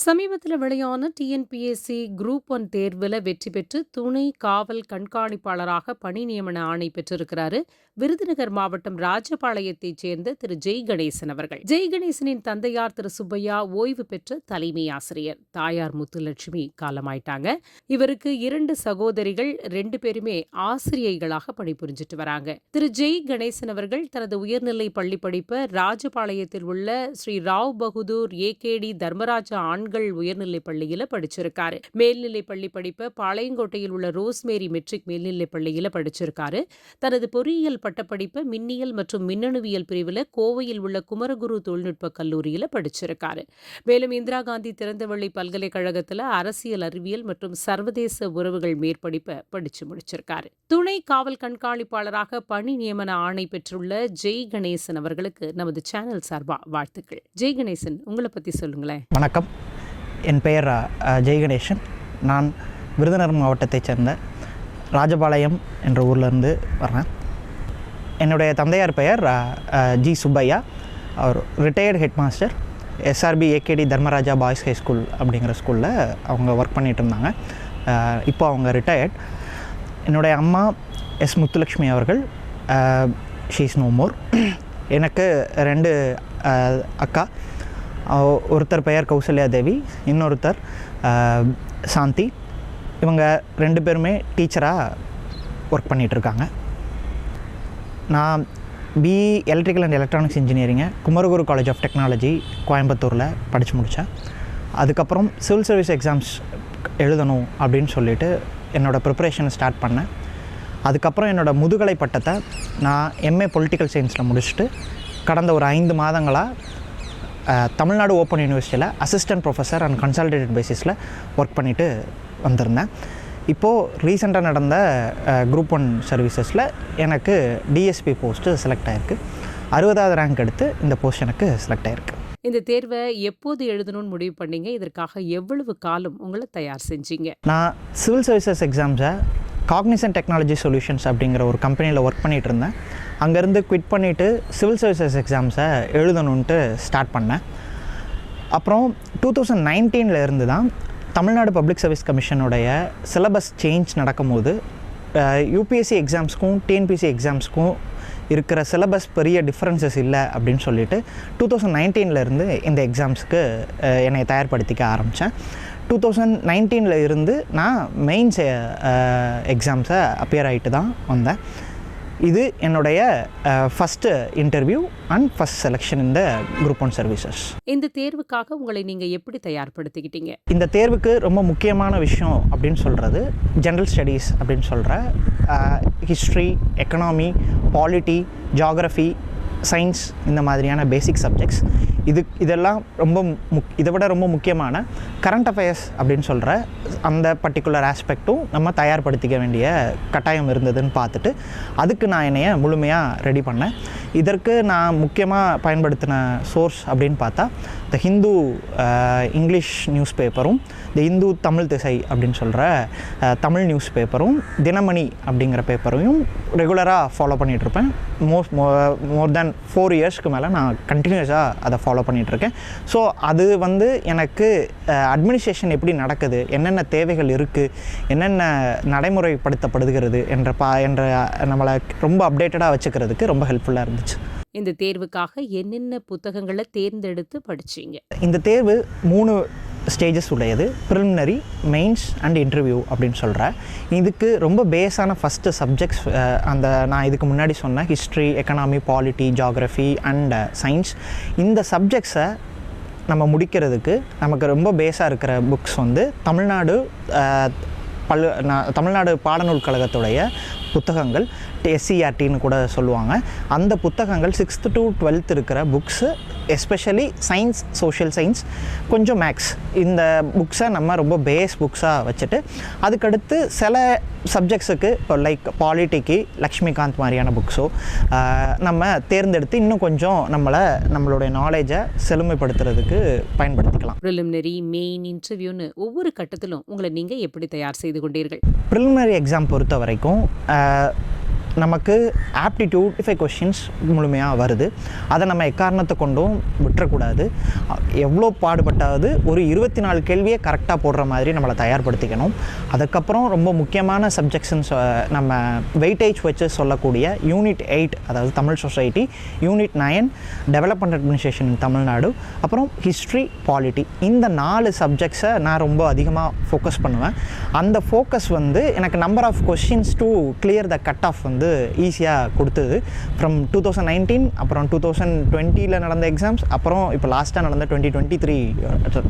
சமீபத்தில் வெளியான TNPSC group one தேர்வில் வெற்றி பெற்று துணை காவல் கண்காணிப்பாளராக பணி நியமன ஆணை பெற்றிருக்கிறாரு. விருதுநகர் மாவட்டம் ராஜபாளையத்தைச் சேர்ந்த திரு. ஜெய் கணேசன் அவர்கள். ஜெய் கணேசனின் தந்தையார் திரு. சுப்பையா ஓய்வு பெற்ற தலைமை ஆசிரியர். தாயார் முத்துலட்சுமி காலமாயிட்டாங்க. இவருக்கு இரண்டு சகோதரிகள் ரெண்டு பேருமே ஆசிரியைகளாக பணிபுரிஞ்சிட்டு வராங்க. திரு. ஜெய் கணேசன் அவர்கள் தனது உயர்நிலை பள்ளி படிப்பை ராஜபாளையத்தில் உள்ள ஸ்ரீ ராவ் பகதூர் ஏகேடி தர்மராஜா ஆண்கள் உயர்நிலைப் பள்ளியில படிச்சிருக்காரு. மேல்நிலை பள்ளி படிப்பை பாளையங்கோட்டையில் உள்ள ரோஸ்மேரி மெட்ரிக் மேல்நிலைப் பள்ளியில படிச்சிருக்காரு. தனது பொறியியல் பட்டப்படிப்பை மின்னியல் மற்றும் மின்னணுவியல் பிரிவில் கோவையில் உள்ள குமரகுரு தொழில்நுட்ப கல்லூரியில படிச்சிருக்காரு. மேலும் இந்திரா காந்தி திறந்தவெளி பல்கலைக்கழகத்தில் அரசியல் அறிவியல் மற்றும் சர்வதேச உறவுகள் மேற்படிப்பை படிச்சு முடிச்சிருக்காரு. துணை காவல் கண்காணிப்பாளராக பணி நியமன ஆணை பெற்றுள்ள ஜெய் கணேசன் அவர்களுக்கு நமது சேனல் சார்பாக வாழ்த்துக்கள். ஜெய் கணேசன் உங்களை பத்தி சொல்லுங்களேன். வணக்கம். என் பெயர் ஜெய்கணேஷன் நான் விருதுநகர் மாவட்டத்தைச் சேர்ந்த ராஜபாளையம் என்ற ஊர்லேருந்து வர்றேன். என்னுடைய தந்தையார் பெயர் ஜி சுப்பையா. அவர் retired head master SRP AKD Dharmaraja boys high school அப்படிங்கிற ஸ்கூலில் அவங்க ஒர்க் பண்ணிகிட்டு இருந்தாங்க. இப்போ அவங்க ரிட்டையர்ட் என்னுடைய அம்மா எஸ் முத்துலக்ஷ்மி அவர்கள் ஷீஸ் நோ மோர் எனக்கு ரெண்டு அக்கா. ஒருத்தர் பெயர் கௌசல்யா தேவி இன்னொருத்தர் சாந்தி. இவங்க ரெண்டு பேருமே டீச்சராக ஒர்க் பண்ணிகிட்ருக்காங்க நான் பிஇ எலக்ட்ரிக்கல் அண்ட் எலக்ட்ரானிக்ஸ் இன்ஜினியரிங்கை குமரகுரு காலேஜ் ஆஃப் டெக்னாலஜி கோயம்புத்தூரில் படித்து முடித்தேன் அதுக்கப்புறம் சிவில் சர்வீஸ் எக்ஸாம்ஸ் எழுதணும் அப்படின்னு சொல்லிட்டு என்னோடய ப்ரிப்பரேஷனை ஸ்டார்ட் பண்ணேன். அதுக்கப்புறம் என்னோடய முதுகலை பட்டத்தை நான் எம்ஏ பொலிட்டிக்கல் சயின்ஸில் முடிச்சுட்டு கடந்த ஒரு ஐந்து மாதங்களாக தமிழ்நாடு ஓப்பன் யூனிவர்சிட்டியில் அசிஸ்டன்ட் ப்ரொஃபஸர் அண்ட் கன்சல்டேட்டட் பேசிஸில் ஒர்க் பண்ணிவிட்டு வந்திருந்தேன். இப்போது ரீசெண்டாக நடந்த குரூப் ஒன் சர்வீசஸில் எனக்கு டிஎஸ்பி போஸ்ட்டு செலக்ட் ஆகிருக்கு அறுபதாவது ரேங்க் எடுத்து இந்த போஸ்ட் எனக்கு செலக்ட் ஆகிருக்கு இந்த தேர்வை எப்போது எழுதணும்னு முடிவு பண்ணீங்க? இதற்காக எவ்வளவு காலம் உங்களை தயார் செஞ்சீங்க? நான் சிவில் சர்வீசஸ் எக்ஸாம்ஸை காக்னிசன் டெக்னாலஜி சொல்யூஷன்ஸ் அப்படிங்கிற ஒரு கம்பெனியில் ஒர்க் பண்ணிகிட்டு இருந்தேன். அங்கேருந்து குவிட் பண்ணிவிட்டு சிவில் சர்வீசஸ் எக்ஸாம்ஸை எழுதணுன்ட்டு ஸ்டார்ட் பண்ணேன். அப்புறம் டூ தௌசண்ட் நைன்டீனில் இருந்து தான் தமிழ்நாடு பப்ளிக் சர்வீஸ் கமிஷனுடைய சிலபஸ் சேஞ்ச் நடக்கும்போது யூபிஎஸ்சி எக்ஸாம்ஸ்க்கும் டிஎன்பிஎஸ்சி எக்ஸாம்ஸ்க்கும் இருக்கிற சிலபஸ் பெரிய டிஃப்ரென்சஸ் இல்லை அப்படின்னு சொல்லிட்டு டூ தௌசண்ட் நைன்டீன்லேருந்து இந்த எக்ஸாம்ஸுக்கு என்னை தயார்படுத்திக்க ஆரம்பித்தேன் டூ தௌசண்ட் நைன்டீனில் இருந்து நான் மெயின்ஸ் எக்ஸாம்ஸை அப்பியர் ஆகிட்டு தான் வந்தேன். இது என்னுடைய first interview and first selection இந்த குரூப் ஒன் சர்வீசஸ் இந்த தேர்வுக்காக உங்களை நீங்க எப்படி தயார்படுத்திக்கிட்டீங்க? இந்த தேர்வுக்கு ரொம்ப முக்கியமான விஷயம் அப்படின்னு சொல்கிறது ஜென்ரல் ஸ்டடீஸ் அப்படின்னு சொல்கிற history economy polity geography science இந்த மாதிரியான பேசிக் சப்ஜெக்ட்ஸ் இது இதெல்லாம் ரொம்ப முக் இதை விட ரொம்ப முக்கியமான கரண்ட் அஃபேர்ஸ் அப்படின்னு சொல்கிற அந்த பர்டிகுலர் ஆஸ்பெக்ட்டும் நம்ம தயார்படுத்திக்க வேண்டிய கட்டாயம் இருந்ததுன்னு பார்த்துட்டு அதுக்கு நான் என்னைய முழுமையாக ரெடி பண்ணேன். இதற்கு நான் முக்கியமாக பயன்படுத்தின சோர்ஸ் அப்படின்னு பார்த்தா த ஹிந்து இங்கிலீஷ் நியூஸ் பேப்பரும் த இந்து தமிழ் திசை அப்படின்னு சொல்கிற தமிழ் நியூஸ் பேப்பரும் தினமணி அப்படிங்கிற பேப்பரையும் ரெகுலராக ஃபாலோ பண்ணிகிட்ருப்பேன் மோஸ்ட் மோர் தேன் ஃபோர் இயர்ஸ்க்கு மேலே நான் கண்டினியூஸாக அதை ஃபாலோ பண்ணிகிட்ருக்கேன் ஸோ அது வந்து எனக்கு uh, அட்மினிஸ்ட்ரேஷன் எப்படி நடக்குது என்னென்ன தேவைகள் இருக்குது என்னென்ன நடைமுறைப்படுத்தப்படுகிறது என்ற பா என்ற நம்மளை ரொம்ப அப்டேட்டடாக வச்சுக்கிறதுக்கு ரொம்ப ஹெல்ப்ஃபுல்லாக இருந்துச்சு. இந்த தேர்வுக்காக என்னென்ன புத்தகங்களை தேர்ந்தெடுத்து படிச்சீங்க? இந்த தேர்வு மூணு ஸ்டேஜஸ் உடையது. ப்ரிலிமினரி மெயின்ஸ் அண்ட் இன்டர்வியூ அப்படின்னு சொல்கிறேன் இதுக்கு ரொம்ப பேஸான ஃபஸ்ட்டு சப்ஜெக்ட்ஸ் அந்த நான் இதுக்கு முன்னாடி சொன்ன history economy polity geography and science இந்த சப்ஜெக்ட்ஸை நம்ம முடிக்கிறதுக்கு நமக்கு ரொம்ப பேஸாக இருக்கிற புக்ஸ் வந்து தமிழ்நாடு பல் நான் தமிழ்நாடு பாடநூல் கழகத்துடைய புத்தகங்கள். எஸ்சிஆர்டின்னு கூட சொல்லுவாங்க. அந்த புத்தகங்கள் சிக்ஸ்த்து டு டுவெல்த் இருக்கிற books especially science social science கொஞ்சம் மேக்ஸ் இந்த புக்ஸை நம்ம ரொம்ப பேஸ் புக்ஸாக வச்சுட்டு அதுக்கடுத்து சில சப்ஜெக்ட்ஸுக்கு இப்போ லைக் பாலிட்டிக்கு லக்ஷ்மிகாந்த் மாதிரியான புக்ஸோ நம்ம தேர்ந்தெடுத்து இன்னும் கொஞ்சம் நம்மளை நம்மளுடைய நாலேஜை செழுமைப்படுத்துறதுக்கு பயன்படுத்திக்கலாம். ப்ரிலிமினரி மெயின் இன்டர்வியூன்னு ஒவ்வொரு கட்டத்திலும் உங்களை நீங்க எப்படி தயார் செய்து கொண்டீர்கள்? ப்ரிலிமினரி எக்ஸாம் பொறுத்த வரைக்கும் நமக்கு ஆப்டிடியூட் ஃபைவ் கொஷின்ஸ் முழுமையாக வருது. அதை நம்ம எக்காரணத்தை கொண்டும் விட்டுறக்கூடாது. எவ்வளோ பாடுபட்டாவது ஒரு இருபத்தி நாலு கேள்வியை கரெக்டாக போடுற மாதிரி நம்மளை தயார்படுத்திக்கணும். அதுக்கப்புறம் ரொம்ப முக்கியமான சப்ஜெக்ட்ஸ்ன்னு நம்ம வெயிட்டேஜ் வச்சு சொல்லக்கூடிய யூனிட் எயிட் அதாவது Tamil society unit nine development administration Tamil Nadu அப்புறம் ஹிஸ்ட்ரி பாலிட்டி இந்த நாலு சப்ஜெக்ட்ஸை நான் ரொம்ப அதிகமாக ஃபோக்கஸ் பண்ணுவேன். அந்த ஃபோக்கஸ் வந்து எனக்கு number of questions to clear the cut off வந்து ஈஸியாக கொடுத்தது. ஃப்ரம் டூ தௌசண்ட் நைன்டீன் அப்புறம் டூ தௌசண்ட் டுவெண்ட்டியில் நடந்த எக்ஸாம்ஸ் அப்புறம் இப்போ லாஸ்ட்டாக நடந்த twenty twenty three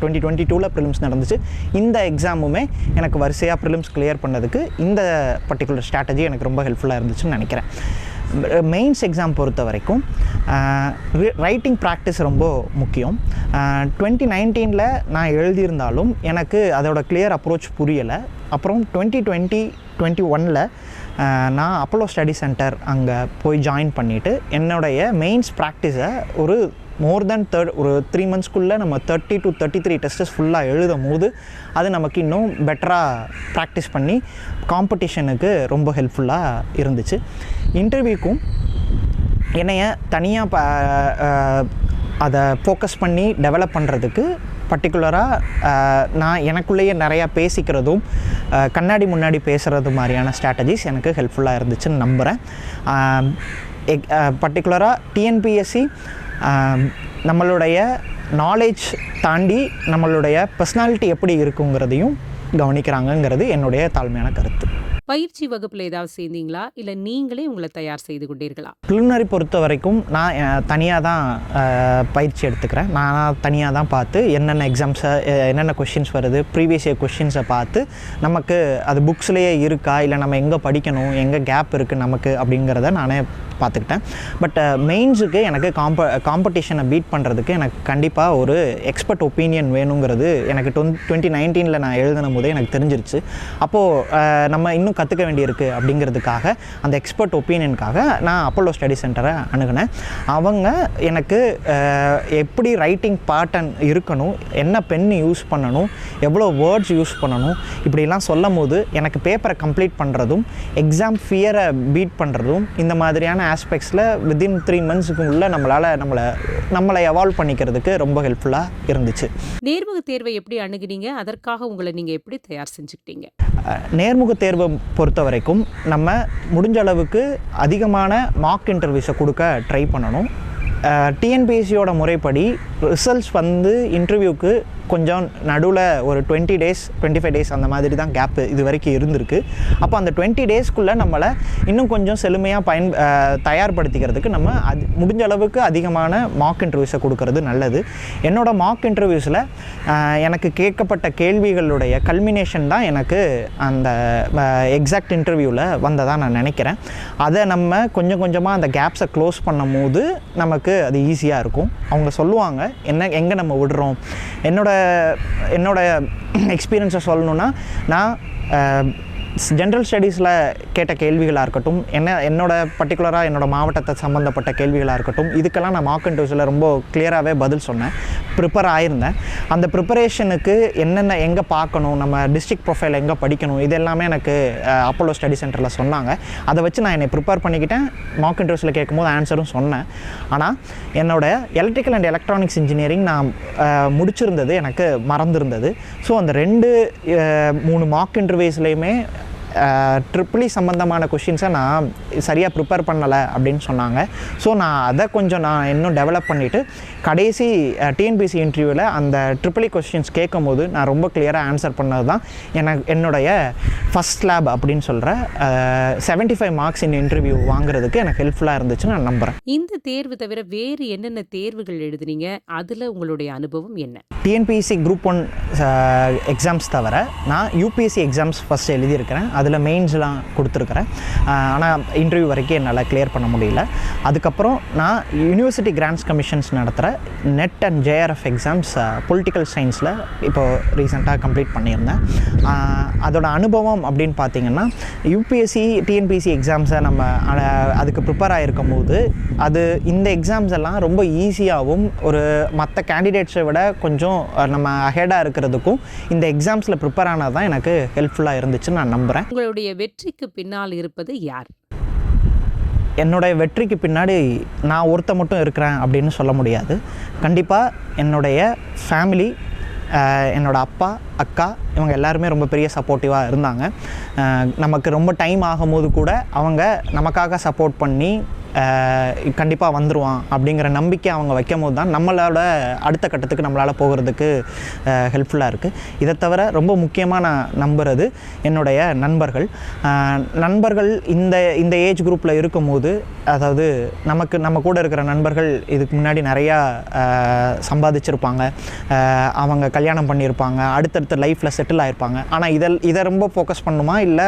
twenty twenty டூவில் ப்ரிலிம்ஸ் நடந்துச்சு. இந்த எக்ஸாமுமே எனக்கு வரிசையாக ப்ரிலிம்ஸ் கிளியர் பண்ணதுக்கு இந்த பர்டிகுலர் ஸ்ட்ராட்டஜி எனக்கு ரொம்ப ஹெல்ப்ஃபுல்லாக இருந்துச்சுன்னு நினைக்கிறேன். மெயின்ஸ் எக்ஸாம் பொறுத்த வரைக்கும் ரைட்டிங் ப்ராக்டிஸ் ரொம்ப முக்கியம். டுவெண்ட்டி நைன்டீனில் நான் எழுதியிருந்தாலும் எனக்கு அதோட கிளியர் அப்ரோச் புரியலை. அப்புறம் டுவெண்ட்டி டுவெண்ட்டி டுவெண்ட்டி ஒனில் நான் அப்போலோ ஸ்டடி சென்டர் அங்கே போய் ஜாயின் பண்ணிவிட்டு என்னுடைய மெயின்ஸ் ப்ராக்டிஸை ஒரு மோர் தென் தேர்ட் ஒரு த்ரீ மந்த்ஸ்க்குள்ளே நம்ம thirty to thirty three tests ஃபுல்லாக எழுதும் போது அது நமக்கு இன்னும் பெட்டராக ப்ராக்டிஸ் பண்ணி காம்படிஷனுக்கு ரொம்ப ஹெல்ப்ஃபுல்லாக இருந்துச்சு. இன்டர்வியூக்கும் என்னைய தனியாக ப அதை ஃபோக்கஸ் பண்ணி டெவலப் பண்ணுறதுக்கு பர்டிகுலராக நான் எனக்குள்ளேயே நிறையா பேசிக்கிறதும் கண்ணாடி முன்னாடி பேசுகிறது மாதிரியான ஸ்ட்ராட்டஜிஸ் எனக்கு ஹெல்ப்ஃபுல்லாக இருந்துச்சுன்னு நம்புகிறேன் பர்டிகுலராக டிஎன்பிஎஸ்சி நம்மளுடைய நாலேஜ் தாண்டி நம்மளுடைய பர்சனாலிட்டி எப்படி இருக்குங்கிறதையும் கவனிக்கிறாங்கங்கிறது என்னுடைய தாழ்மையான கருத்து. பயிற்சி வகுப்பில் ஏதாவது சேர்ந்தீங்களா? இல்லை நீங்களே உங்களை தயார் செய்து கொண்டீர்களா? ப்ரிலிமினரி பொறுத்த வரைக்கும் நான் தனியாக தான் பயிற்சி எடுத்துக்கிறேன். நான் தனியாக தான் பார்த்து என்னென்ன எக்ஸாம்ஸை என்னென்ன கொஷின்ஸ் வருது ப்ரீவியஸ் இயர் கொஷின்ஸை பார்த்து நமக்கு அது புக்ஸ்லேயே இருக்கா? இல்லை நம்ம எங்கே படிக்கணும்? எங்கே கேப் இருக்குது நமக்கு? அப்படிங்கிறத நானே பார்த்துக்கிட்டேன். பட் மெயின்ஸுக்கு எனக்கு காம்ப காம்படிஷனை பீட் பண்ணுறதுக்கு எனக்கு கண்டிப்பாக ஒரு எக்ஸ்பர்ட் ஒப்பீனியன் வேணுங்கிறது எனக்கு டொன் டுவெண்ட்டி நைன்டீனில் நான் எழுதின போதே எனக்கு தெரிஞ்சிருச்சு. அப்போது நம்ம இன்னும் கற்றுக்க வேண்டியிருக்கு அப்படிங்கிறதுக்காக அந்த எக்ஸ்பர்ட் ஒப்பீனியனுக்காக நான் அப்போலோ ஸ்டடி சென்டரை அணுகினேன். அவங்க எனக்கு எப்படி ரைட்டிங் பேட்டர்ன் இருக்கணும் என்ன பென் யூஸ் பண்ணணும் எவ்வளோ வேர்ட்ஸ் யூஸ் பண்ணணும் இப்படிலாம் சொல்லும் போது எனக்கு பேப்பரை கம்ப்ளீட் பண்ணுறதும் எக்ஸாம் ஃபியரை பீட் பண்ணுறதும் இந்த மாதிரியான ஆஸ்பெக்ட்ஸில் வித்தின் த்ரீ மந்த்ஸுக்கு உள்ள நம்மளால் நம்மளை நம்மளை எவால்வ் பண்ணிக்கிறதுக்கு ரொம்ப ஹெல்ப்ஃபுல்லாக இருந்துச்சு. நேர்முக தேர்வை எப்படி அணுகினீங்க? அதற்காக உங்களை நீங்கள் எப்படி தயார் செஞ்சுக்கிட்டீங்க? நேர்முக தேர்வை பொறுத்த வரைக்கும் நம்ம முடிஞ்ச அளவுக்கு அதிகமான மார்க் இன்டர்வியூஸை கொடுக்க ட்ரை பண்ணணும். டிஎன்பிஎஸ்சியோட முறைப்படி ரிசல்ட்ஸ் வந்து இன்டர்வியூக்கு கொஞ்சம் நடுவில் ஒரு twenty days twenty five days அந்த மாதிரி தான் கேப்பு இது வரைக்கும் இருந்திருக்கு. அப்போ அந்த டுவெண்ட்டி டேஸ்க்குள்ளே நம்மளை இன்னும் கொஞ்சம் செழுமையாக பயன் தயார்படுத்திக்கிறதுக்கு நம்ம அது முடிஞ்ச அளவுக்கு அதிகமான மார்க் இன்டர்வியூஸை கொடுக்கறது நல்லது. என்னோடய மார்க் இன்டர்வியூஸில் எனக்கு கேட்கப்பட்ட கேள்விகளுடைய கல்மினேஷன் தான் எனக்கு அந்த எக்ஸாக்ட் இன்டர்வியூவில் வந்ததாக நான் நினைக்கிறேன். அதை நம்ம கொஞ்சம் கொஞ்சமாக அந்த கேப்ஸை க்ளோஸ் பண்ணும் போது நமக்கு அது ஈஸியாக இருக்கும். அவங்க சொல்லுவாங்க என்ன எங்கே நம்ம விடுறோம்? என்னோட என்னோடய எக்ஸ்பீரியன்ஸை சொல்லணுன்னா நான் ஜென்ரல் ஸ்டடீஸில் கேட்ட கேள்விகளாக இருக்கட்டும் என்ன என்னோடய பர்டிகுலராக என்னோடய மாவட்டத்தை சம்மந்தப்பட்ட கேள்விகளாக இருக்கட்டும் இதுக்கெல்லாம் நான் மார்க் இன்டர்வியூஸில் ரொம்ப கிளியராகவே பதில் சொன்னேன். ப்ரிப்பேர் ஆயிருந்தேன். அந்த ப்ரிப்பரேஷனுக்கு என்னென்ன எங்கே பார்க்கணும் நம்ம டிஸ்ட்ரிக்ட் ப்ரொஃபைல் எங்கே படிக்கணும் இது எல்லாமே எனக்கு அப்போலோ ஸ்டடி சென்டரில் சொன்னாங்க. அதை வச்சு நான் என்னை ப்ரிப்பேர் பண்ணிக்கிட்டேன். மார்க் இன்டர்வியூஸில் கேட்கும்போது ஆன்சரும் சொன்னேன். ஆனால் என்னோட எலக்ட்ரிக்கல் அண்ட் எலக்ட்ரானிக்ஸ் இன்ஜினியரிங் நான் முடிச்சிருந்தது எனக்கு மறந்துருந்தது. ஸோ அந்த ரெண்டு மூணு மார்க் இன்டர்வியூஸ்லேயுமே ட்ரிபிளி சம்மந்தமான கொஷின்ஸை நான் சரியாக ப்ரிப்பேர் பண்ணலை அப்படின்னு சொன்னாங்க. ஸோ நான் அதை கொஞ்சம் நான் இன்னும் டெவலப் பண்ணிவிட்டு கடைசி டிஎன்பிசி இன்டர்வியூவில் அந்த ட்ரிபிளி கொஷின்ஸ் கேட்கும்போது நான் ரொம்ப கிளியராக ஆன்சர் பண்ணது தான் எனக்கு என்னுடைய ஃபஸ்ட் லேப் அப்படின்னு சொல்கிற seventy five marks in interview வாங்குறதுக்கு எனக்கு ஹெல்ப்ஃபுல்லாக இருந்துச்சுன்னு நான் நம்புகிறேன் இந்த தேர்வு தவிர வேறு என்னென்ன தேர்வுகள் எழுதுனீங்க? அதுல உங்களுடைய அனுபவம் என்ன? டிஎன்பிஎஸ்சி குரூப் ஒன் எக்ஸாம்ஸ் தவிர நான் யூபிஎஸ்சி எக்ஸாம்ஸ் ஃபஸ்ட் எழுதியிருக்கிறேன். அதில் மெயின்ஸ்லாம் கொடுத்துருக்குறேன். ஆனால் இன்டர்வியூ வரைக்கும் என்னால் கிளியர் பண்ண முடியல. அதுக்கப்புறம் நான் யூனிவர்சிட்டி கிராண்ட்ஸ் கமிஷன்ஸ் நடத்துகிற NET and JRF exams political சயின்ஸில் இப்போது ரீசெண்டாக கம்ப்ளீட் பண்ணியிருந்தேன். அதோட அனுபவம் அப்படின்னு பார்த்தீங்கன்னா யூபிஎஸ்சி டிஎன்பிஎஸ்சி எக்ஸாம்ஸை நம்ம அதுக்கு ப்ரிப்பேர் ஆகிருக்கும் போது அது இந்த எக்ஸாம்ஸ் எல்லாம் ரொம்ப ஈஸியாகவும் ஒரு மற்ற கேண்டிடேட்ஸை விட கொஞ்சம் நம்ம அஹெடாக இருக்கிறதுக்கும் இந்த எக்ஸாம்ஸில் ப்ரிப்பேர் ஆனது தான் எனக்கு ஹெல்ப்ஃபுல்லாக இருந்துச்சுன்னு நான் நம்புகிறேன் உங்களுடைய வெற்றிக்கு பின்னால் இருப்பது யார்? என்னுடைய வெற்றிக்கு பின்னாடி நான் ஒருத்த மட்டும் இருக்கிறேன் அப்படின்னு சொல்ல முடியாது. கண்டிப்பாக என்னுடைய ஃபேமிலி என்னோட அப்பா அக்கா இவங்க எல்லாருமே ரொம்ப பெரிய சப்போர்ட்டிவாக இருந்தாங்க. நமக்கு ரொம்ப டைம் ஆகும்போது கூட அவங்க நமக்காக சப்போர்ட் பண்ணி கண்டிப்பாக வந்துடுவான் அப்படிங்கிற நம்பிக்கை அவங்க வைக்கும் போது தான் நம்மளோட அடுத்த கட்டத்துக்கு நம்மளால் போகிறதுக்கு ஹெல்ப்ஃபுல்லாக இருக்குது இதை தவிர ரொம்ப முக்கியமாக நான் நம்புறது என்னுடைய நண்பர்கள். நண்பர்கள் இந்த இந்த ஏஜ் குரூப்பில் இருக்கும்போது அதாவது நமக்கு நம்ம கூட இருக்கிற நண்பர்கள் இதுக்கு முன்னாடி நிறையா சம்பாதிச்சிருப்பாங்க. அவங்க கல்யாணம் பண்ணியிருப்பாங்க அடுத்தடுத்த லைஃப்பில் செட்டில் ஆகிருப்பாங்க ஆனால் இதில் இதை ரொம்ப ஃபோக்கஸ் பண்ணுமா? இல்லை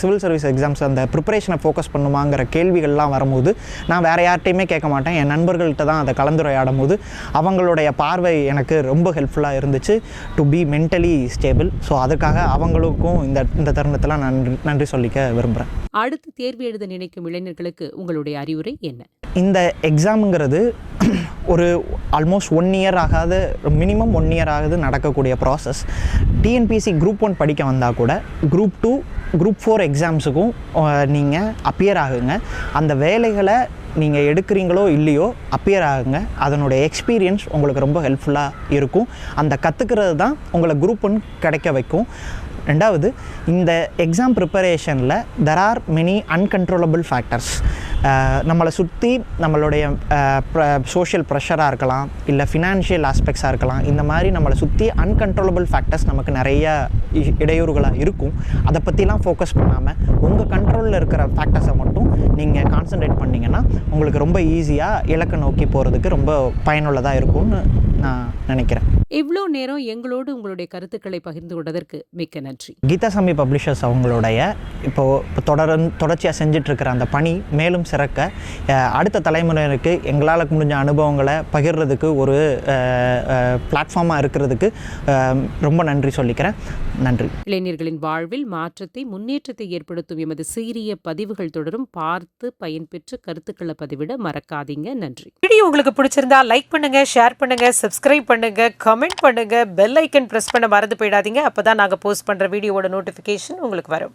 சிவில் சர்வீஸ் எக்ஸாம்ஸ் அந்த ப்ரிப்பரேஷனை ஃபோக்கஸ் பண்ணுமாங்கிற கேள்விகள்லாம் வரும்போது நான் வேறு யார்கிட்டையுமே கேட்க மாட்டேன். என் நண்பர்கள்ட்ட தான் அதை கலந்துரையாடும் போது அவங்களுடைய பார்வை எனக்கு ரொம்ப ஹெல்ப்ஃபுல்லாக இருந்துச்சு. To be mentally stable so அதுக்காக அவங்களுக்கும் இந்த இந்த தருணத்தில் நான் நன்றி நன்றி சொல்லிக்க விரும்புகிறேன் அடுத்து தேர்வு எழுத நினைக்கும் இளைஞர்களுக்கு உங்களுடைய அறிவுரை என்ன? இந்த எக்ஸாமுங்கிறது ஒரு ஆல்மோஸ்ட் ஒன் இயர் ஆகாது மினிமம் ஒன் இயர் ஆகுது நடக்கக்கூடிய ப்ராசஸ் டிஎன்பிசி குரூப் ஒன் படிக்க வந்தால் கூட குரூப் டூ குரூப் ஃபோர் எக்ஸாம்ஸுக்கும் நீங்கள் அப்பியர் ஆகுங்க. அந்த வேலைகளை நீங்கள் எடுக்கிறீங்களோ இல்லையோ அப்பியர் ஆகுங்க. அதனுடைய எக்ஸ்பீரியன்ஸ் உங்களுக்கு ரொம்ப ஹெல்ப்ஃபுல்லாக இருக்கும். அந்த கற்றுக்கிறது தான் உங்களை குரூப் ஒன் கிடைக்க வைக்கும். ரெண்டாவது இந்த exam ப்ரிப்பரேஷனில் there are many uncontrollable factors நம்மளை சுற்றி நம்மளுடைய சோஷியல் ப்ரெஷராக இருக்கலாம் இல்லை ஃபினான்ஷியல் ஆஸ்பெக்ட்ஸாக இருக்கலாம் இந்த மாதிரி நம்மளை சுற்றி அன்கன்ட்ரோலபிள் ஃபேக்டர்ஸ் நமக்கு நிறைய இ- இடையூறுகளாக இருக்கும். அதை பற்றிலாம் ஃபோக்கஸ் பண்ணாமல் உங்கள் கண்ட்ரோலில் இருக்கிற ஃபேக்டர்ஸை மட்டும் நீங்கள் கான்சென்ட்ரேட் பண்ணிங்கன்னா உங்களுக்கு ரொம்ப ஈஸியாக இலக்கை நோக்கி போகிறதுக்கு ரொம்ப பயனுள்ளதாக இருக்கும்னு நான் நினைக்கிறேன். இவ்வளோ நேரம் எங்களோடு உங்களுடைய கருத்துக்களை பகிர்ந்து கொண்டதற்கு மிக்க நன்றி. கீதாசாமி பப்ளிஷர்ஸ் அவங்களுடைய இப்போ இப்போ தொடர் தொடர்ச்சியாக செஞ்சிட்ருக்கிற அந்த பணி மேலும் சிறக்க அடுத்த தலைமுறையினருக்கு எங்களால் முடிஞ்ச அனுபவங்களை பகிர்றதுக்கு ஒரு பிளாட்ஃபார்மாக இருக்கிறதுக்கு ரொம்ப நன்றி சொல்லிக்கிறேன். நன்றி. இளைஞர்களின் வாழ்வில் மாற்றத்தை முன்னேற்றத்தை ஏற்படுத்தும் எமது சீரிய பதிவுகள் தொடரும். பார்த்து பயன்பெற்று கருத்துக்களை பதிவிட மறக்காதீங்க. நன்றி. வீடியோ உங்களுக்கு பிடிச்சிருந்தா லைக் பண்ணுங்க ஷேர் பண்ணுங்க சப்ஸ்கிரைப் பண்ணுங்க கமெண்ட் பண்ணுங்க பெல் ஐக்கன் பிரஸ் பண்ண மறந்து போயிடாதீங்க. அப்பதான் நாங்க போஸ்ட் பண்ற வீடியோவோட நோட்டிபிகேஷன் உங்களுக்கு வரும்.